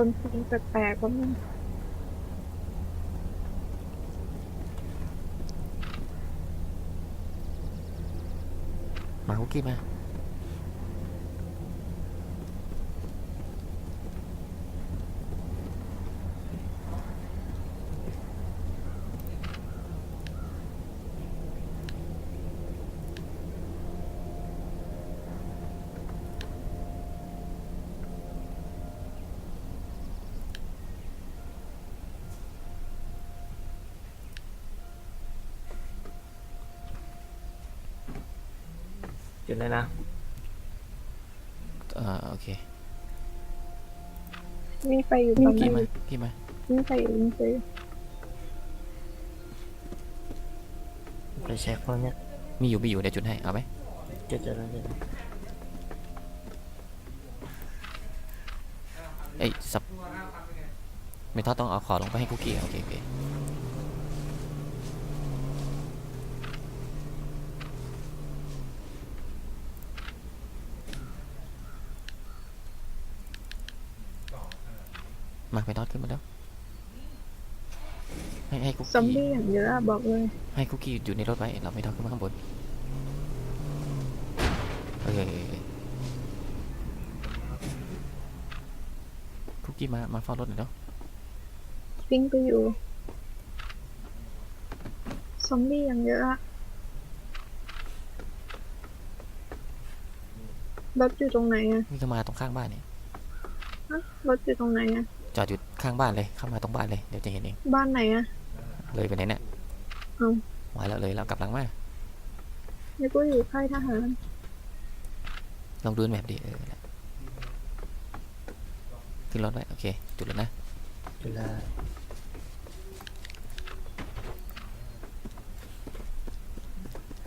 คนเพลงแปลกๆก็มีมาคุกกี้มา จุดเลยนะเออโอเควิ่งไปอยู่คุตอกนกี้นี้มาคุกกี้มาวิ่งไปอยู่วิ่งไปอยู่ไปเช็คพวกเนี้ยมีอยู่มีอยู่เดี๋ยวจุดให้เอาไหมจุดจุดแล้วจุดแล้วเอ้ยสับไม่ทอดต้องเอาขอลงไปให้คุกกี้โอเคโอเค มาไปทอดขึ้นมาแล้ว ให้ให้คุกซอมกี้บี้อย่างเยอะอะบอกเลย ให้คุกกี้อยู่ในรถไว้เราไม่ทอดขึ้นมาข้างบนโอเคโอเคโอเคคุกกี้มา มาเฝ้ารถหน่อยเนาะวิ่งไปอยู่ ซอมบี้อย่างเยอะอะรถอยู่ตรงไหนอะนี่ก็มาตรงข้างบ้านเนี่ยฮะรถอยู่ตรงไหนอะ จอดอยู่ข้างบ้านเลยเข้ามาตรงบ้านเลยเดี๋ยวจะเห็นเองบ้านไหนอะเลยไปไหนเนี่ยเอ้ามาแล้วเลยแล้วกลับหลังมานี่ก็อยู่ค่ายทหารลองดูแบบดิเออนั่นแหละขึ้นรถไว้โอเคจุดแล้วนะจุดแล้ว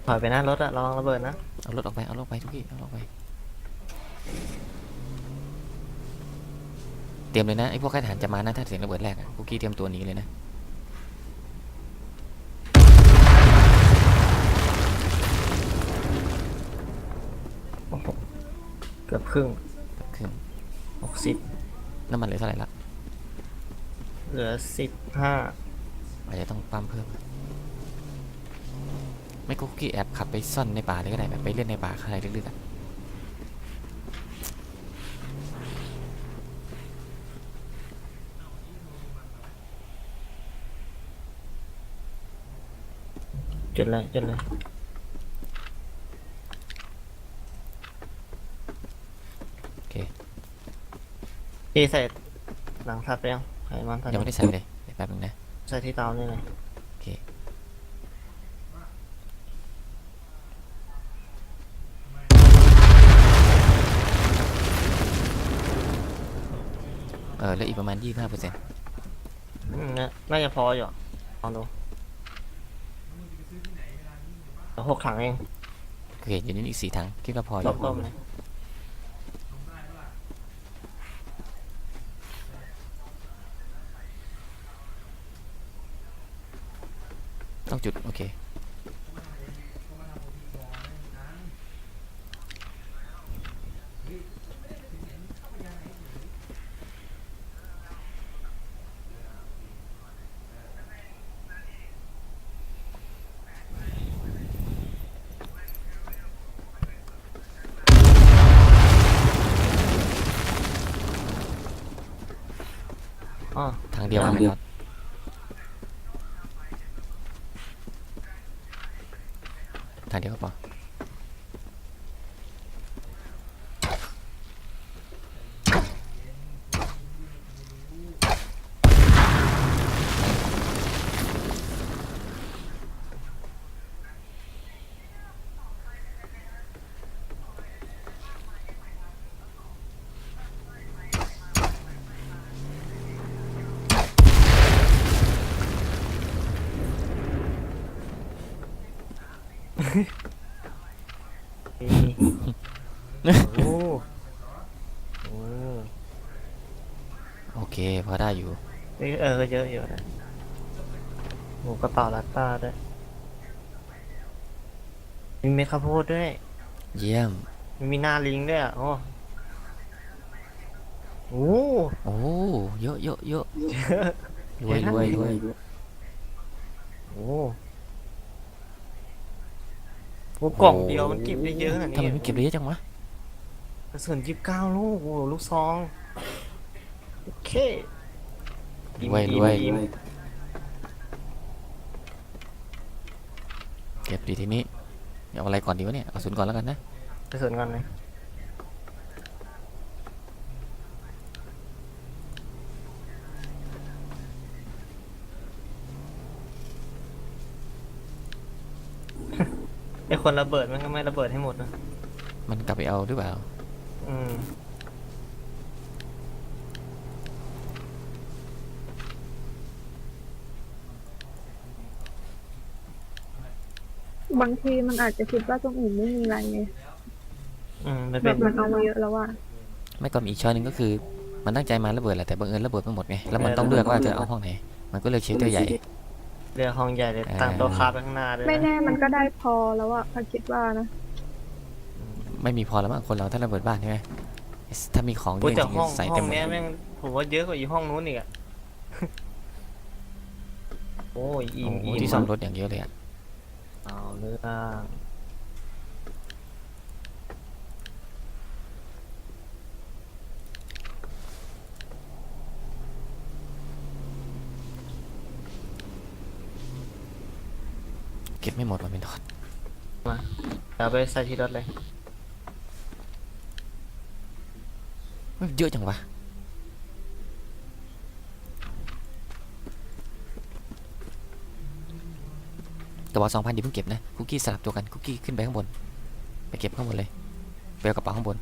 ถอยไปหน้ารถอะระวังระเบิดนะเอารถออกไปเอารถออกไปทุกที่เอารถออกไปเต รียมเลยนะไอ้พวกค่ายทหารจะมานะถ้าเสียงระเบิดแรกอะคุกกี้เตรียมตัวหนีเลยนะโอ้โหเกือบครึ่งขึ้นหกสิบน้ำมันเหลือเท่าไหร่ละเหลือสิบห้าอาจจะต้องปั๊มเพิ่ม ไม่ก็คุกกี้แอบขับไปซ่อนในป่าเลยก็ได้แบบไปเล่นในป่าอะไรลึกๆอะ จุดเลยจุดเลยโอเคพี่ใส่หนังสัตว์ไปยังไขมันสัตว์ยังไม่ได้ใส่เลยเดี๋ยวแป๊บนึงนะใส่ที่เตานี่เลยโอเคเออแล้วอีกประมาณ25เปอร์เซ็นต์อืมเนี่ยน่าจะพออยู่อะลองดูเหลือหกถังเองโอเคอยู่นี่อีกสี่ถังคิดว่าพออต้ยู่มต้มเลยต้องจุด โอเค อ๋อทางเดียวกันไหมครับทางเดียวก็พอ นี่ โอ้โหโอเคพอได้อยู่ นี่เออก็เยอะอยู่นะโอ้กระเป๋าลัตตาด้วยมีเม็ดข้าวโพดด้วย เยี่ยม มีหน้าลิงด้วยอะโอ้โอ้โอ้เยอะเยอะเยอะรวยรวยรวยโห โอ้กล่องเดียวมันเก็บได้เยอะขนาดทำไมนี้ไม่เก็บได้เยอะจังวะกระสุนยิบเก้าลูกโอ้โหลูกซองโอเคอิ่มรวยอิ่รมวยอิ่มเก็บดีทีนี้เอาอะไรก่อนดีวะเนี่ยเอาศูนย์ก่อนแล้วกันนะกระสุนก่อนเลย ไอคนระเบิดมันก็ไม่ระเบิดให้หมดนะ มันกลับไปเอาหรือเปล่า อืม บางทีมันอาจจะคิดว่าตรงอื่นไม่มีอะไรไงอืมมันแบเป็นบมันเอามาเยอะแล้วว่า ไม่ก็มีอีกช้อยหนึ่งก็คือ มันตั้งใจมาระเบิดแหละแต่บังเอิญระเบิดไม่หมดไงแล้วมันต้องเลือกว่าจะเอาห้องไหนมันก็เลือกเชลเตอร์ใหญ่ เรือห้องใหญ่เลยอ่าตั้งโต๊ะคาร์ไปข้างหน้าด้วยไม่นะแน่มันก็ได้พอแล้วอะถ้าคิดว่านะ ไม่มีพอแล้วมั้งคนเราถ้าระเบิดบ้านใช่ไหมถ้ามีของเยพูดอะจแต่ริงห้องๆใส่ห้เต็อมงหมดเนี้ยแม่งผมว่าเยอะกว่าอีห้องนู้นอีกอะโอ้ยอิ่มโอ้โหอิ่มที่ซ่อมรถอย่างเยอะเลยอะเอาเรื่อง ก็บไม่หมดมันเป็นทอดเอาไปใส่ที่รถเลยเฮ้ยเยอะจังวะแต่ว่าสองพันดิเพิ่งเก็บนะคุกกี้สลับตัวกันคุกกี้ขึ้นไปข้างบน ไปเก็บข้างบนเลยไปเอากระเป๋าข้างบน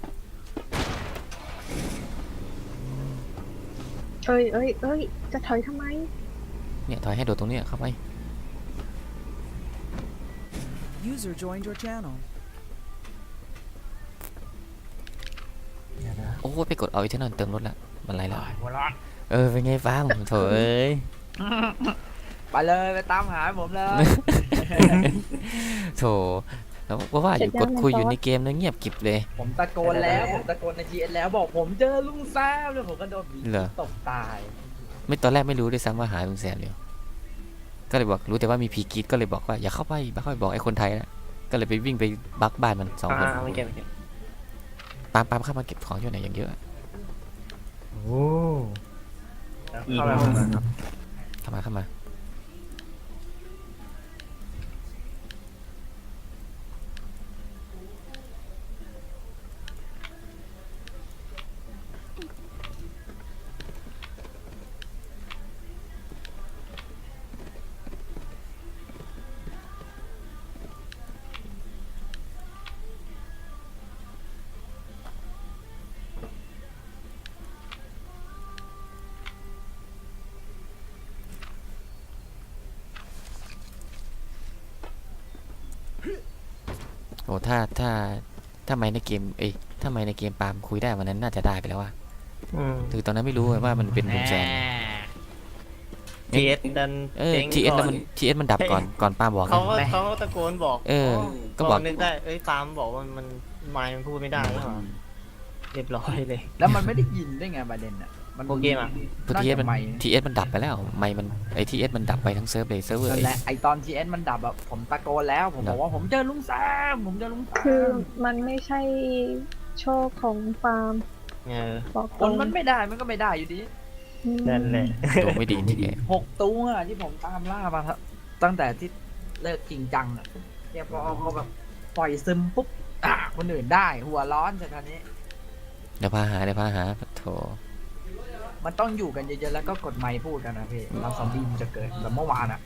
เอ้ยเอ้ยเอ้ยจะถอยทำไม เนี่ยถอยให้โดดตรงเนี้ยเข้าไป User joined your channel. เดี๋ยวนะโอ้ยไปกดเอาอีเทนนอนเติมรถละมันไรแล้วเออเป็นไงฟ้าผมโถเอ้ยไปเลยไปตามหาผมเลย โถแล้วว่าว่าอยู่กดคุยอยู่ในเกมแล้วเงียบกริบเลย ผมตะโกนแล้ว ผมตะโกนใน GS แล้วบอกผมเจอลุงแซมแล้วผมก็โดนบีเหรอตกตาย ไม่ตอนแรกไม่รู้ด้วยซ้ำว่าหาลุงแซมอยู่ ก็เลยบอกรู้แต่ว่ามีพีกรีดก็เลยบอกว่าอย่าเข้าไปอย่าเข้าไปบอกไอ้คนไทยนะก็เลยไปวิ่งไปบักบ้านมันสองคนอ่าไม่เก็บไม่เก็บปามปามเข้ามาเก็บของอยู่ไหนอย่างเยอะโอ้อิ่มเข้ามาเข้ามา โอ้ถ้าถ้าถ้าไม่ในเกมเอ้ยถ้าไม่ในเกมปามคุยได้วันนั้นน่าจะได้ไปแล้วว่ะอืมคือตอนนั้นไม่รู้ว่ามันเป็นลุงแซมทีเอสดันเออจ๊งทีเอสก่แล้วมันทีเอสมันดับก่อนก่อนปามบอกเขานะก็เขาก็ตะโกนบอกเออ ก็ก็บบออกกนึกได้เอ้ยปาล์มบอกว่ามันไมค์มันพูดไม่ได้ใช่ไหม เรียบร้อยเลย แล้วมันไม่ได้ยินได้ไงประเด็นอะ มันโปรเกมอะพอทีเอสมันไมค์ทีเอสมันดับไปแล้วไม่มันไอทีเอสมันดับไปทั้งเซิร์ฟเลยเซิร์ฟเวอร์นั่นไอ้แหละไอตอน GS มันดับอะผมตะโกนแล้วผมบอกว่าผมเจอลุงแซมผมเจอลุงแซคือมมันไม่ใช่โชคของฟาร์มเออบอกคตรนงมันไม่ได้มันก็ไม่ได้อยู่ดีอืมนั่นแหละตัวไม่ดีจริงๆเลยหกตัวที่ผมตามล่ามาครับตั้งแต่ที่เลิกจริงจังอะเนี่ยพอพอแบบปล่อยซึมปุ๊บอะคนอื่นได้ หัวร้อนจากคราวนี้ เดี๋ยวพาหาเดี๋ยวพาหาโถมันต้องอยู่กันเยอะๆแล้วก็กดไมค์พูดกันนะพี่เราซอมบี้มันจะเกิดแบบเมื่อวานอะ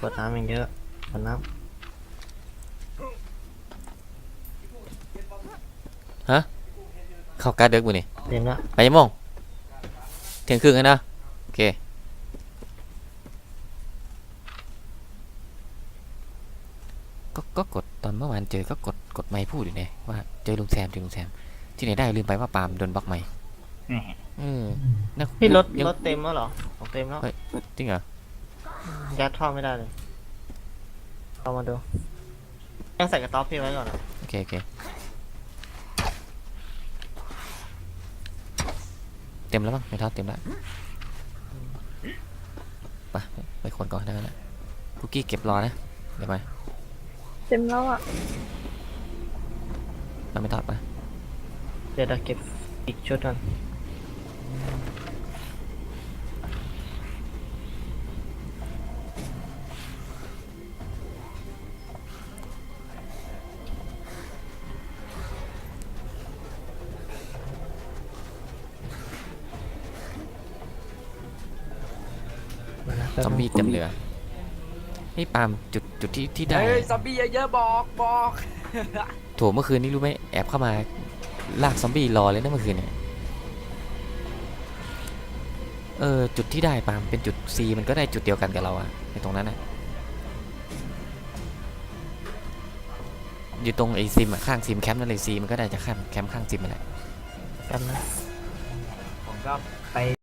กดน้ำอย่างเยอะกดน้เข้าการดเด็กบุนี่ำเต็มแล้วไปยังโมงเที่ยงครึ่งแล้วนะโอเค ก็ก็กดตอนเมื่อวานเจอก็กดกดไมค์พูดอยู่เนี่ยว่าเจอลุงแซมเจอลุงแซม ที่ไหนได้ลืมไปว่าปาล์มโดนบล็อกไมค์เออนะพี่รถยังรถเต็มแล้วเหรอของเต็มแล้วจริงเหรอยัดท่อไม่ได้เลยเรามาดูยังใส่กระต๊อบพี่ไว้ก่อนนะโอเคโอเคเต็มแล้วมั้งไม่เท่าเต็มแล้วไปไปขนก่อนได้แล้วคุกกี้เก็บรอนะเดี๋ยวไป เต็มแล้วอะเราไม่ทอดไปเดี๋ยวเราเก็บอีกชุดก่อนซอมบี้เต็มเหลือนี่ปาล์มจุด จุดที่ที่ได้ เฮ้ยซอมบี้เยอะๆบอกบอกโถเมื่อคืนนี้รู้ไหมแอบเข้ามาลากซอมบี้รอเลยนะเมื่อคืนเนี่ยเออจุดที่ได้ปาล์มเป็นจุด C มันก็ได้จุดเดียวกันกับเราอะในตรงนั้นอะอยู่ตรงไอซิมอะข้างซิมแคมป์นั่นเลย C มันก็ได้จากข้างแคมป์ข้างซิมนั่นแหละกันนะ ผมก็ไป